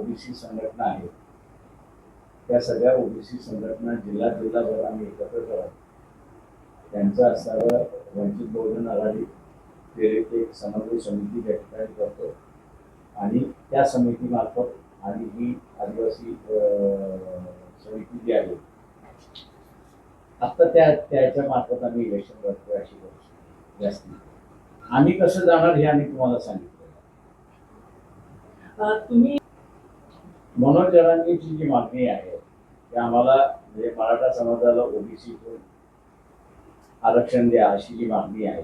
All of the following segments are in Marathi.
ओबीसी संघटना आहेत त्या सगळ्या ओबीसी संघटना जिल्हा जिल्हाभर आम्ही एकत्र करत त्यांचं असणारं वंचित बहुजन आघाडी प्रेरित एक समन्वय समिती त्या ठिकाणी करतो. आणि त्या समितीमार्फत आणि ही आदिवासी समिती जी आहे आत्ता त्या त्याच्या मार्फत आम्ही इलेक्शन करतोय अशी परिस्थिती जास्ती. आम्ही कसं जाणार हे आम्ही तुम्हाला सांगितलं तुम्ही मनोज जरांगीची जी मागणी आहे ती आम्हाला म्हणजे मराठा समाजाला ओबीसीतून आरक्षण द्या अशी जी मागणी आहे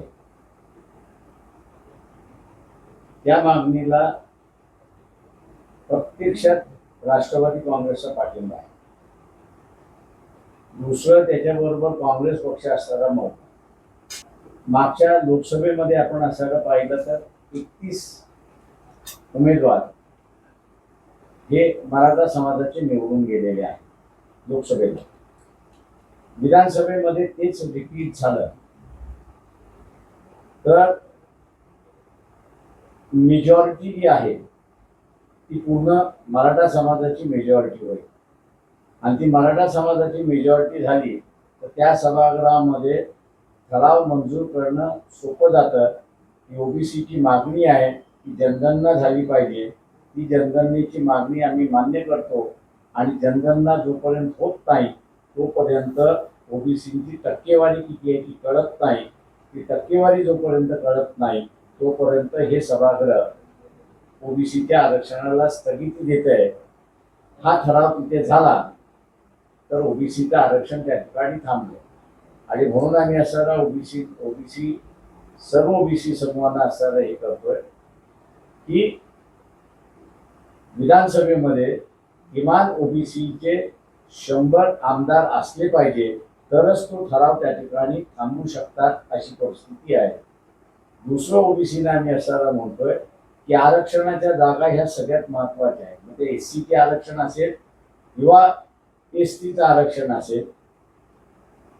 त्या मागणीला प्रत्यक्षात राष्ट्रवादी काँग्रेसचा पाठिंबा आहे. दुसरं त्याच्याबरोबर काँग्रेस पक्ष असणारा मौका. मागच्या लोकसभेमध्ये आपण असायला पाहिलं तर एकतीस उमेदवार हे मराठा समाजाचे निवडून गेलेले आहे लोकसभेला. विधानसभेमध्ये तेच रिपीट झालं. तर मेजॉरिटी जी आहे ती पूर्ण मराठा समाजाची मेजॉरिटी होईल. आणि ती मराठा समाजाची मेजॉरिटी झाली तर त्या सभागृहामध्ये ठराव मंजूर करणं सोपं जातं. ही ओबीसीची मागणी आहे ती जनगणना झाली पाहिजे. ती जनगणनेची मागणी आम्ही मान्य करतो. आणि जनगणना जोपर्यंत होत नाही तोपर्यंत ओबीसीची टक्केवारी किती आहे ती कळत नाही. ती टक्केवारी जोपर्यंत कळत नाही तोपर्यंत हे सभागृह ओबीसीच्या आरक्षणाला स्थगिती देत आहे हा ठराव तिथे झाला तर ओबीसीचं आरक्षण त्या ठिकाणी थांबलं. आणि म्हणून आम्ही असणारा ओबीसी ओबीसी सर्व ओबीसी समूहांना असणारा हे करतोय की विधानसभेमध्ये किमान ओबीसीचे शंभर आमदार असले पाहिजे तरच तो ठराव त्या ठिकाणी थांबवू शकतात अशी परिस्थिती आहे. दुसरं ओबीसीने आम्ही असणारा म्हणतोय की आरक्षणाच्या जागा ह्या सगळ्यात महत्त्वाच्या आहेत. म्हणजे एस सीचे आरक्षण असेल किंवा एस टीचं आरक्षण असेल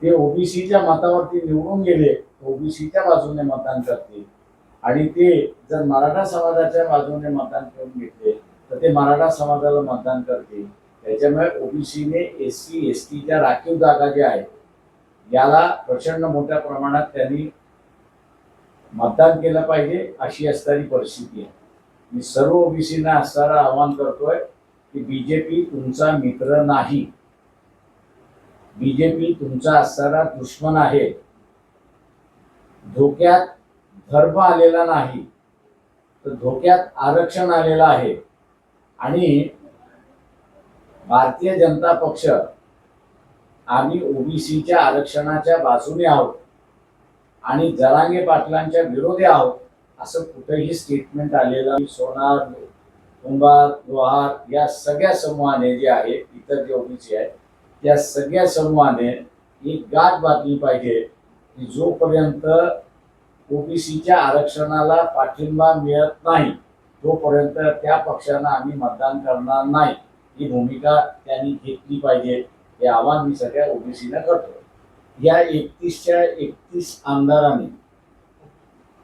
ते ओबीसीच्या मतावरती निवडून गेले ओबीसीच्या बाजूने मतदान करतील. आणि ते जर मराठा समाजाच्या बाजूने मतदान करून घेतले तर ते मराठा समाजाला मतदान करतील. त्याच्यामुळे ओबीसीने एस सी एस टीच्या राखीव जागा ज्या आहेत याला प्रचंड मोठ्या प्रमाणात त्यांनी मतदान केलं पाहिजे अशी असणारी परिस्थिती आहे. मी सर्व ओबीसीना असणारं आवाहन करतोय की बीजेपी तुमचा मित्र नाही. बीजेपी तुमचा असणारा दुश्मन आहे. धोक्यात धर्म आलेला नाही. तर धोक्यात आरक्षण आलेलं आहे. आणि भारतीय जनता पक्ष आम्ही ओबीसीच्या आरक्षणाच्या बाजूने आहोत आणि जरांगे पाटलांच्या विरोधी आहोत असं कुठेही स्टेटमेंट आलेलं सोनार कुंभार लोहार या सगळ्या समूहाने जे आहे इतर जे ओबीसी आहेत त्या सगळ्या समूहाने एक गाठ बांधली पाहिजे की जोपर्यंत ओबीसीच्या आरक्षणाला पाठिंबा मिळत नाही तोपर्यंत त्या पक्षांना आम्ही मतदान करणार नाही ही भूमिका त्यांनी घेतली पाहिजे. हे आवाहन मी सगळ्या ओबीसीला करतो. या एकतीसच्या एकतीस आमदारांनी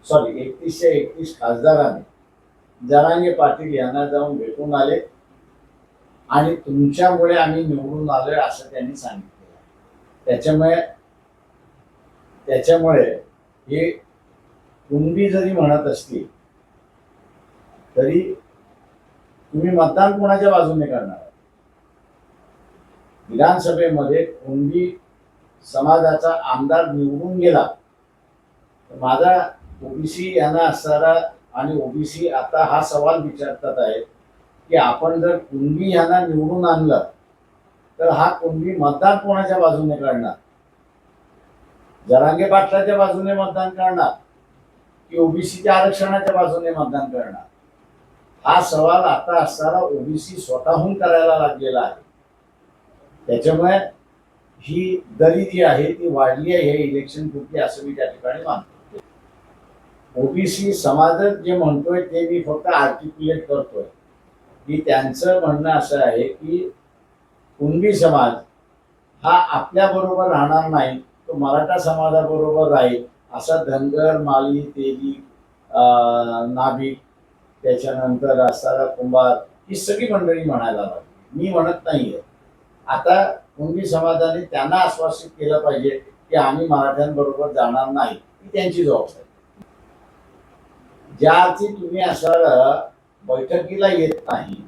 सॉरी एकतीसच्या एकतीस खासदारांनी जरांगे पाटील यांना जाऊन भेटून आले आणि तुमच्यामुळे आम्ही निवडून आलोय असं त्यांनी सांगितलं. त्याच्यामुळे त्याच्यामुळे हे कुणबी जरी म्हणत असतील तरी तुम्ही मतदान कोणाच्या बाजूने करणार? विधानसभेमध्ये कुणबी समाजाचा आमदार निवडून गेला तर माझा ओबीसी यांना असणारा आणि ओबीसी आता हा सवाल विचारतात आहे की आपण जर कुणबी यांना निवडून आणलं तर हा कुणबी मतदान कोणाच्या बाजूने करणार? जरांगे पाटलाच्या बाजूने मतदान करणार की ओबीसीच्या आरक्षणाच्या बाजूने मतदान करणार? हा सवाल आता असणारा ओबीसी स्वतःहून करायला लागलेला आहे. त्याच्यामुळे ही दरी जी आहे ती वाढली आहे हे इलेक्शन पुरती असं मी त्या ठिकाणी मानतो. ओबीसी समाजात जे म्हणतोय ते मी फक्त आर्टिक्युलेट करतोय. की त्यांचं म्हणणं असं आहे की कुणबी समाज हा आपल्या बरोबर राहणार नाही तो मराठा समाजाबरोबर राहील असा धनगर माली तेली नाभिक त्याच्यानंतर असणारा कुंभार ही सगळी मंडळी म्हणायला लागली. मी म्हणत नाहीये. आता कुणबी समाजाने त्यांना आश्वासित केलं पाहिजे की आम्ही मराठ्यांबरोबर जाणार नाही ही त्यांची जबाबदारी. ज्या अर्थी तुम्ही असं बैठकीला येत नाही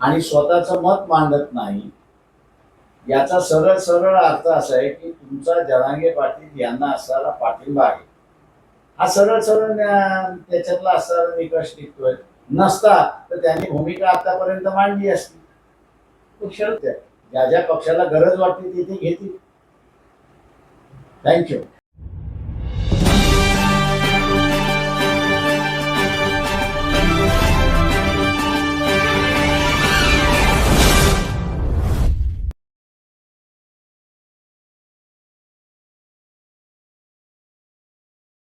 आणि स्वतःचं मत मांडत नाही याचा सरळ सरळ अर्थ असा आहे की तुमचा जरांगे पाटील यांना असणारा पाठिंबा आहे. हा सरळ सरळ त्याच्यातला असणारा निकष निघतोय. नसता तर त्यांनी भूमिका आतापर्यंत मांडली असती. पक्ष ज्या ज्या पक्षाला गरज वाटते तिथे घेतील. थँक्यू